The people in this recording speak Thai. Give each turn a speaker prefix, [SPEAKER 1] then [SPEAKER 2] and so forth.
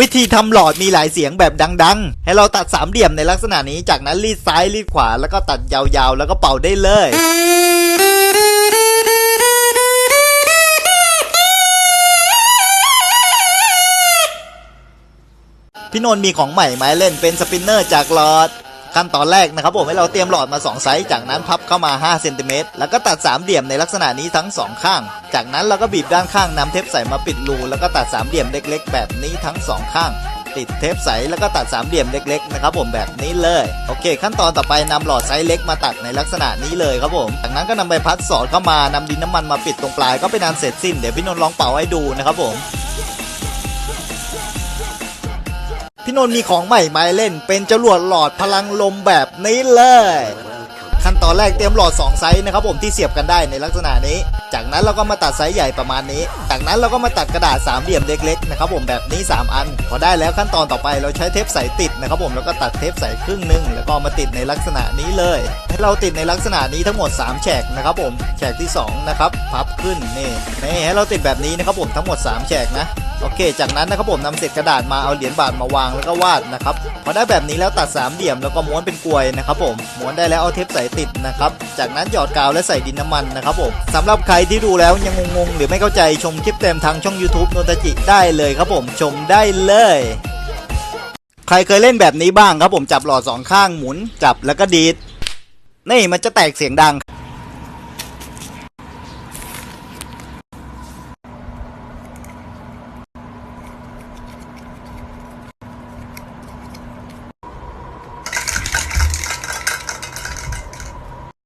[SPEAKER 1] วิธีทำหลอดมีหลายเสียงแบบดัง ๆ ให้เราตัดสามเหลี่ยมในลักษณะนี้ จากนั้นรีดซ้ายรีดขวาแล้วก็ตัดยาวๆ แล้วก็เป่าได้เลยพี่นนท์มีของใหม่มาให้เล่นเป็นสปินเนอร์จากหลอด ขั้นตอนแรกนะครับผมให้เราเตรียมหลอดมา 2 ไซส์ จากนั้นพับเข้ามา 5 เซนติเมตร แล้วก็ตัดสามเหลี่ยมในลักษณะนี้ทั้ง 2 ข้าง จากนั้นเราก็บีบด้านข้างนำเทปใสมาปิดรูแล้วก็ตัดสามเหลี่ยมเล็ก ๆ แบบนี้ทั้ง 2 ข้างติดเทปใสแล้วก็ตัดสามเหลี่ยมเล็กๆนะครับผมแบบนี้เลยโอเค ขั้นตอนต่อไปนำหลอดไซส์เล็กมาตัดในลักษณะนี้เลยครับผมจากนั้นก็นำใบพัดสอดเข้ามานำดินน้ำมันมาปิดตรงปลายก็เป็นอันเสร็จสิ้นเดี๋ยวพี่นนท์ลองเป่าให้ดูนะครับผม พี่นนท์มีของใหม่มาเล่น เป็นจรวดหลอดพลังลมแบบนี้เลย ขั้นตอนแรกเตรียมหลอด 2 ไซส์นะครับผมที่เสียบกันได้ในลักษณะนี้ จากนั้นเราก็มาตัดไซส์ใหญ่ประมาณนี้ จากนั้นเราก็มาตัดกระดาษสามเหลี่ยมเล็กๆนะครับผมแบบนี้ 3 อัน พอได้แล้วขั้นตอนต่อไปเราใช้เทปใสติดนะครับผมแล้วก็ตัดเทปใสครึ่งหนึงแล้วก็มาติดในลักษณะนี้เลย ให้เราติดในลักษณะนี้ทั้งหมด 3 แฉกนะครับผมแฉกที่2นะครับพับขึ้นนี่นี่ให้เราติดแบบนี้นะครับผมทั้งหมด 3 แฉกนะ โอเค จากนั้นนะครับผมนำเศษกระดาษมาเอาเหรียญบาทมาวางแล้วก็วาดนะครับพอได้แบบนี้แล้วตัดสามเหลี่ยมแล้วก็ม้วนเป็นกลวยนะครับผมม้วนได้แล้วเอาเทปใส่ติดนะครับจากนั้นหยอดกาวและใส่ดินน้ำมันนะครับผมสำหรับใครที่ดูแล้วยังงงๆหรือไม่เข้าใจชมคลิปเต็มทางช่อง YouTube โนตจิได้เลยครับผมชมได้เลยใครเคยเล่นแบบนี้บ้างครับผมจับหลอดสองข้างหมุนจับแล้วก็ดีดนี่มันจะแตกเสียงดัง